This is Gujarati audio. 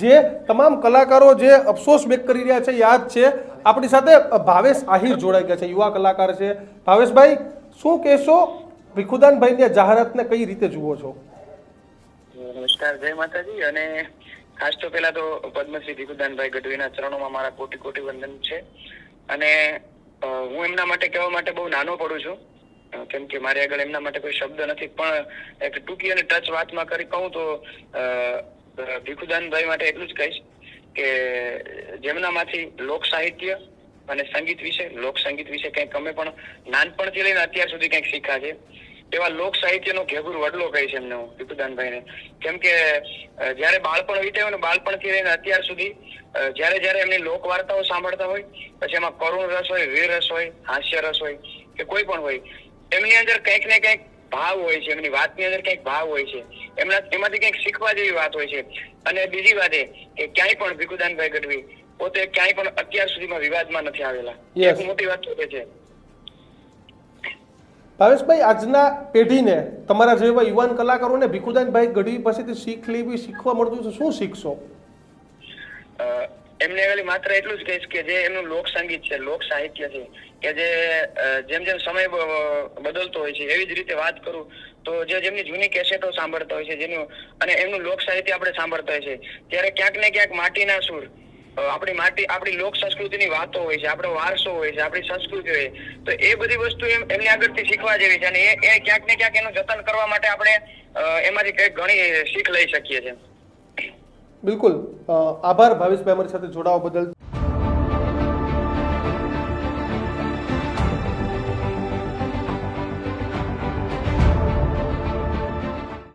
જે તમામ કલાકારો જે અફસોસ વ્યક્ત કરી રહ્યા છે, યાદ છે. આપણી સાથે ભાવેશ આહિર જોડાઈ ગયા છે, યુવા કલાકાર છે. ભાવેશભાઈ, શું કહેશો? ભીખુદાનભાઈની જાહેરાતને કઈ રીતે જુઓ છો? નમસ્કાર, જય માતાજી. અને ખાસ તો પેલા તો પદ્મશ્રી ભીખુદાનભાઈ ગઢવીના ચરણોમાં મારા કોટી કોટી વંદન છે. અને હું એમના માટે કહેવા માટે બહુ નાનો પડું છું. કેમ કે મારી આગળ એમના માટે કોઈ શબ્દ નથી. પણ એક ટૂંકી અને ટચ વાતમાં કરી કહું તો ભીખુદાનભાઈ માટે એટલું જ કહીશ કે જેમનામાંથી લોક સાહિત્ય અને સંગીત વિશે, લોક સંગીત વિશે કંઈક અમે પણ નાનપણથી લઈને અત્યાર સુધી કંઈક શીખ્યા છે. એવા લોક સાહિત્યનો ઘેગુર વડલો કહીશ એમને હું, ભીખુદાનભાઈને. કેમ કે જ્યારે બાળપણ વીત્યું ને બાળપણથી લઈને અત્યાર સુધી જ્યારે જ્યારે એમની લોક વાર્તાઓ સાંભળતા હોય, પછી એમાં કરુણ રસ હોય, વીર રસ હોય, હાસ્ય રસ હોય કે કોઈ પણ હોય, એમની અંદર કંઈક ને કંઈક ભાવ હોય છે, એમની વાતની અંદર કંઈક ભાવ હોય છે. એમના એમાંથી કંઈક શીખવા જેવી વાત હોય છે. અને બીજી વાત એ કે ક્યાંય પણ ભીખુદાનભાઈ ગઢવી પોતે ક્યાંય પણ અત્યાર સુધીમાં વિવાદમાં નથી આવેલા. એક મોટી વાત છે. ભાવેશભાઈ આજના પેઢીને તમારા જેવા યુવાન કલાકારોને ભીખુદાનભાઈ ગઢવી પાસેથી શીખ લેવી શીખવા મળતું છે શું શીખશો? એમને ખાલી માત્ર એટલું જ કહીશ કે જે એમનું લોક સંગીત છે લોક સાહિત્ય છે, કે જે જેમ જેમ સમય બદલતો હોય છે, એવી જ રીતે વાત કરું તો જે જેમની જૂની કેસેટો સાંભળતા હોય છે, જેનું, અને એમનું લોક સાહિત્ય આપણે સાંભળતા હોય છે, ત્યારે ક્યાંક ને ક્યાંક માટીના સૂર આપણી માટી, આપણી લોક સંસ્કૃતિની વાતો હોય છે, આપણો વારસો હોય છે, આપણી સંસ્કૃતિ હોય તો એ બધી વસ્તુ એમ, એમની આગળથી શીખવા જેવી છે, અને એ એ ક્યાંક ને ક્યાંક એનું જતન કરવા માટે આપણે એમાંથી કંઈક ઘણી શીખ લઈ શકીએ છીએ. બિલકુલ. આભાર ભાવેશભાઈ અમારી સાથે જોડાવા બદલ.